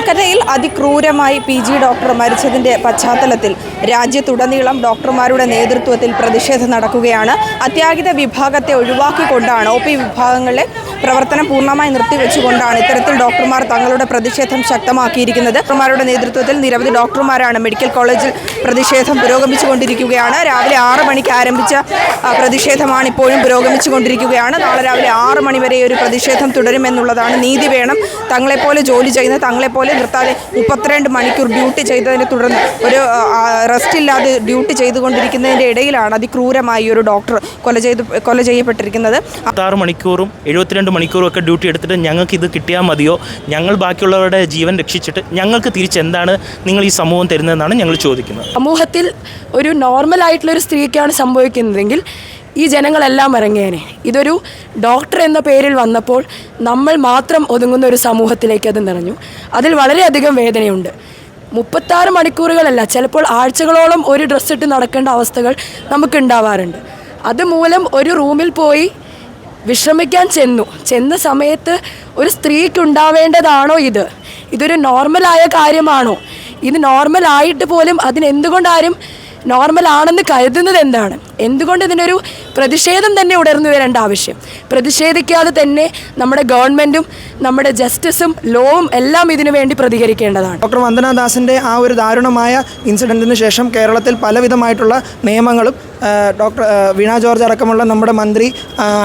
കൊൽക്കത്തയിൽ അതിക്രൂരമായി P G doctor മരിച്ചതിന്റെ പശ്ചാത്തലത്തിൽ രാജ്യത്തുടനീളം ഡോക്ടർമാരുടെ നേതൃത്വത്തിൽ പ്രതിഷേധം നടക്കുകയാണ്. അത്യാഹിത വിഭാഗത്തെ ഒഴിവാക്കിക്കൊണ്ടാണ് ഒ പി വിഭാഗങ്ങളിലെ പ്രവർത്തനം പൂർണമായി നിർത്തിവെച്ചുകൊണ്ടാണ് ഇത്തരത്തിൽ ഡോക്ടർമാർ തങ്ങളുടെ പ്രതിഷേധം ശക്തമാക്കിയിരിക്കുന്നത്. ഡോക്ടർമാരുടെ നേതൃത്വത്തിൽ നിരവധി ഡോക്ടർമാരാണ് മെഡിക്കൽ കോളേജിൽ പ്രതിഷേധം പുരോഗമിച്ചുകൊണ്ടിരിക്കുകയാണ്. രാവിലെ ആറ് മണിക്ക് ആരംഭിച്ച പ്രതിഷേധമാണ് ഇപ്പോഴും പുരോഗമിച്ചുകൊണ്ടിരിക്കുകയാണ്. നാളെ രാവിലെ ആറ് മണിവരെ ഒരു പ്രതിഷേധം തുടരുമെന്നുള്ളതാണ് നീതി വേണം. തങ്ങളെപ്പോലെ ജോലി ചെയ്യുന്ന തങ്ങളെപ്പോലെ നിർത്താതെ മുപ്പത്തിരണ്ട് മണിക്കൂർ ഡ്യൂട്ടി ചെയ്തതിനെ തുടർന്ന് ഒരു റെസ്റ്റ് ഇല്ലാതെ ഡ്യൂട്ടി ചെയ്തുകൊണ്ടിരിക്കുന്നതിന്റെ ഇടയിലാണ് അതിക്രൂരമായി ഒരു ഡോക്ടർ കൊല ചെയ്ത് കൊല ചെയ്യപ്പെട്ടിരിക്കുന്നത്. ആറ് മണിക്കൂറും എഴുപത്തിരണ്ട് മണിക്കൂറും ഒക്കെ ഡ്യൂട്ടി എടുത്തിട്ട് ഞങ്ങൾക്ക് ഇത് കിട്ടിയാൽ മതിയോ? ഞങ്ങൾ ബാക്കിയുള്ളവരുടെ ജീവൻ രക്ഷിച്ചിട്ട് ഞങ്ങൾക്ക് തിരിച്ചെന്താണ് നിങ്ങൾ ഈ സമൂഹം തരുന്നതെന്നാണ് ഞങ്ങൾ ചോദിക്കുന്നത്. സമൂഹത്തിൽ ഒരു നോർമൽ ആയിട്ടുള്ള ഒരു സ്ത്രീക്കാണ് സംഭവിക്കുന്നതെങ്കിൽ ഈ ജനങ്ങളെല്ലാം ഇറങ്ങിയേനെ. ഇതൊരു ഡോക്ടർ എന്ന പേരിൽ വന്നപ്പോൾ നമ്മൾ മാത്രം ഒതുങ്ങുന്ന ഒരു സമൂഹത്തിലേക്ക് അത് നിറഞ്ഞു. അതിൽ വളരെയധികം വേദനയുണ്ട്. മുപ്പത്താറ് മണിക്കൂറുകളല്ല ചിലപ്പോൾ ആഴ്ചകളോളം ഒരു ഡ്രസ്സ് ഇട്ട് നടക്കേണ്ട അവസ്ഥകൾ നമുക്ക് നമുക്കുണ്ടാവാറുണ്ട് അതുമൂലം ഒരു റൂമിൽ പോയി വിശ്രമിക്കാൻ ചെന്നു. ചെന്ന സമയത്ത് ഒരു സ്ത്രീക്ക് ഉണ്ടാവേണ്ടതാണോ ഇത്? ഇതൊരു നോർമലായ കാര്യമാണോ? ഇത് നോർമൽ ആയിട്ട് പോലും അതിനെന്തുകൊണ്ടാരും നോർമലാണെന്ന് കരുതുന്നത് എന്താണ് എന്തുകൊണ്ട് ഇതിനൊരു പ്രതിഷേധം തന്നെ ഉടർന്നു വരേണ്ട ആവശ്യം? പ്രതിഷേധിക്കാതെ തന്നെ നമ്മുടെ ഗവൺമെന്റും നമ്മുടെ ജസ്റ്റിസും ലോവും എല്ലാം ഇതിനു വേണ്ടി പ്രതികരിക്കേണ്ടതാണ്. ഡോക്ടർ വന്ദനാദാസിന്റെ ആ ഒരു ദാരുണമായ ഇൻസിഡന്റിന് ശേഷം കേരളത്തിൽ പലവിധമായിട്ടുള്ള നിയമങ്ങളും ഡോക്ടർ വീണ ജോർജ് അടക്കമുള്ള നമ്മുടെ മന്ത്രി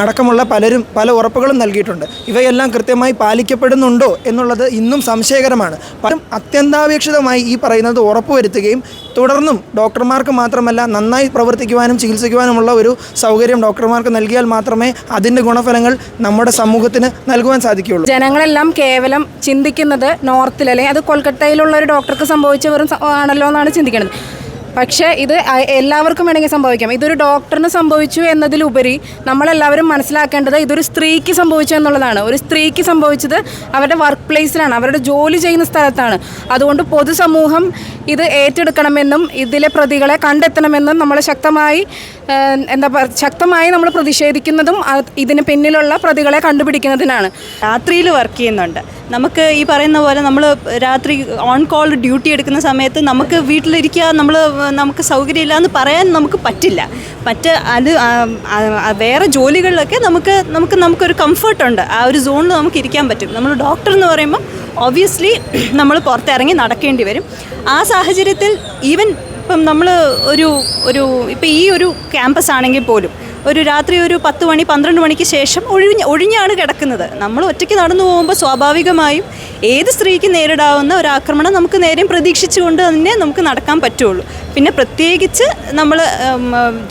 അടക്കമുള്ള പലരും പല ഉറപ്പുകളും നൽകിയിട്ടുണ്ട്. ഇവയെല്ലാം കൃത്യമായി പാലിക്കപ്പെടുന്നുണ്ടോ എന്നുള്ളത് ഇന്നും സംശയകരമാണ്. പലരും അത്യന്താപേക്ഷിതമായി ഈ പറയുന്നത് ഉറപ്പുവരുത്തുകയും തുടർന്നും ഡോക്ടർമാർക്ക് മാത്രമല്ല നന്നായി പ്രവർത്തിക്കുവാനും ചികിത്സിക്കുവാനുമുള്ള ഒരു സൗകര്യം ഡോക്ടർമാർക്ക് നൽകിയാൽ മാത്രമേ അതിന്റെ ഗുണഫലങ്ങൾ നമ്മുടെ സമൂഹത്തിന് നൽകുവാൻ സാധിക്കുകയുള്ളൂ. ജനങ്ങളെല്ലാം കേവലം ചിന്തിക്കുന്നത് നോർത്തിൽ അല്ലെങ്കിൽ അത് കൊൽക്കത്തയിലുള്ള ഒരു ഡോക്ടർക്ക് സംഭവിച്ചവരും ആണല്ലോ എന്നാണ് ചിന്തിക്കുന്നത്. പക്ഷേ ഇത് എല്ലാവർക്കും വേണമെങ്കിൽ സംഭവിക്കാം. ഇതൊരു ഡോക്ടറിന് സംഭവിച്ചു എന്നതിലുപരി നമ്മളെല്ലാവരും മനസ്സിലാക്കേണ്ടത് ഇതൊരു സ്ത്രീക്ക് സംഭവിച്ചു എന്നുള്ളതാണ്. ഒരു സ്ത്രീക്ക് സംഭവിച്ചത് അവരുടെ വർക്ക് പ്ലേസിലാണ് അവരുടെ ജോലി ചെയ്യുന്ന സ്ഥലത്താണ്. അതുകൊണ്ട് പൊതുസമൂഹം ഇത് ഏറ്റെടുക്കണമെന്നും ഇതിലെ പ്രതികളെ കണ്ടെത്തണമെന്നും നമ്മൾ ശക്തമായി എന്താ പറയുക ശക്തമായി നമ്മൾ പ്രതിഷേധിക്കുന്നതും ഇതിന് പിന്നിലുള്ള പ്രതികളെ കണ്ടുപിടിക്കുന്നതിനാണ്. രാത്രിയിൽ വർക്ക് ചെയ്യുന്നുണ്ട്. നമുക്ക് ഈ പറയുന്ന പോലെ നമ്മൾ രാത്രി ഓൺ കോൾ ഡ്യൂട്ടി എടുക്കുന്ന സമയത്ത് നമുക്ക് വീട്ടിലിരിക്കുക നമ്മൾ നമുക്ക് സൗകര്യമില്ല എന്ന് പറയാൻ നമുക്ക് പറ്റില്ല. മറ്റ് അത് വേറെ ജോലികളിലൊക്കെ നമുക്ക് നമുക്ക് നമുക്കൊരു കംഫർട്ടുണ്ട് ആ ഒരു സോണിൽ നമുക്ക് ഇരിക്കാൻ പറ്റും. നമ്മൾ ഡോക്ടർ എന്ന് പറയുമ്പോൾ ഒബ്വിയസ്ലി നമ്മൾ പുറത്തിറങ്ങി നടക്കേണ്ടി വരും. ആ സാഹചര്യത്തിൽ ഈവൻ ഇപ്പം നമ്മൾ ഒരു ഒരു ഇപ്പം ഈ ഒരു ക്യാമ്പസ് ആണെങ്കിൽ പോലും ഒരു രാത്രി ഒരു പത്ത് മണി പന്ത്രണ്ട് മണിക്ക് ശേഷം ഒഴിഞ്ഞ് ഒഴിഞ്ഞാണ് കിടക്കുന്നത്. നമ്മൾ ഒറ്റയ്ക്ക് നടന്നു പോകുമ്പോൾ സ്വാഭാവികമായും ഏത് സ്ത്രീക്ക് നേരിടാവുന്ന ഒരു ആക്രമണം നമുക്ക് നേരെയും പ്രതീക്ഷിച്ചുകൊണ്ട് തന്നെ നമുക്ക് നടക്കാൻ പറ്റുള്ളൂ. പിന്നെ പ്രത്യേകിച്ച് നമ്മൾ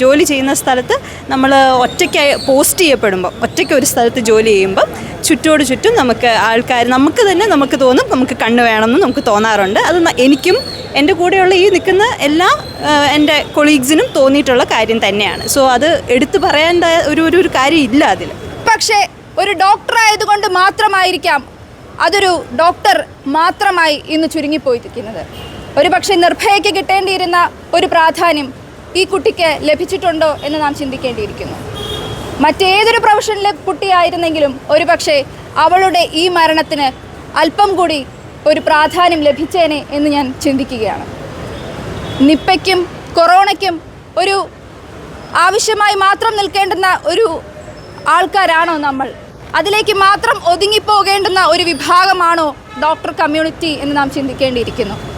ജോലി ചെയ്യുന്ന സ്ഥലത്ത് നമ്മൾ ഒറ്റയ്ക്ക് പോസ്റ്റ് ചെയ്യപ്പെടുമ്പോൾ ഒറ്റയ്ക്ക് ഒരു സ്ഥലത്ത് ജോലി ചെയ്യുമ്പോൾ ചുറ്റോട് ചുറ്റും നമുക്ക് ആൾക്കാർ നമുക്ക് തന്നെ നമുക്ക് തോന്നും നമുക്ക് കണ്ണ് വേണമെന്ന് നമുക്ക് തോന്നാറുണ്ട്. അത് എനിക്കും എന്റെ കൂടെയുള്ള ഈ നിൽക്കുന്ന എല്ലാ എന്റെ കൊളീഗ്സിനും തോന്നിയിട്ടുള്ള കാര്യം തന്നെയാണ്. സോ അത് എടുത്തു പറയേണ്ട ഒരു ഒരു ഒരു കാര്യം ഇല്ല അതിൽ. പക്ഷേ ഒരു ഡോക്ടർ ആയതുകൊണ്ട് മാത്രമായിരിക്കാം അതൊരു ഡോക്ടർ മാത്രമായി ഇന്ന് ചുരുങ്ങിപ്പോയിരിക്കുന്നത്. ഒരു പക്ഷേ നിർഭയയ്ക്ക് കിട്ടേണ്ടിയിരുന്ന ഒരു പ്രാധാന്യം ഈ കുട്ടിക്ക് ലഭിച്ചിട്ടുണ്ടോ എന്ന് നാം ചിന്തിക്കേണ്ടിയിരിക്കുന്നു. മറ്റേതൊരു പ്രൊഫഷനിലെ കുട്ടിയായിരുന്നെങ്കിലും ഒരു പക്ഷേ അവളുടെ ഈ മരണത്തിന് അല്പം കൂടി ഒരു പ്രാധാന്യം ലഭിച്ചേനെ എന്ന് ഞാൻ ചിന്തിക്കുകയാണ്. നിപ്പയ്ക്കും കൊറോണയ്ക്കും ഒരു ആവശ്യമായി മാത്രം നിൽക്കേണ്ടുന്ന ഒരു ആൾക്കാരാണോ നമ്മൾ? അതിലേക്ക് മാത്രം ഒതുങ്ങിപ്പോകേണ്ടുന്ന ഒരു വിഭാഗമാണോ ഡോക്ടർ കമ്മ്യൂണിറ്റി എന്ന് നാം ചിന്തിക്കേണ്ടിയിരിക്കുന്നു?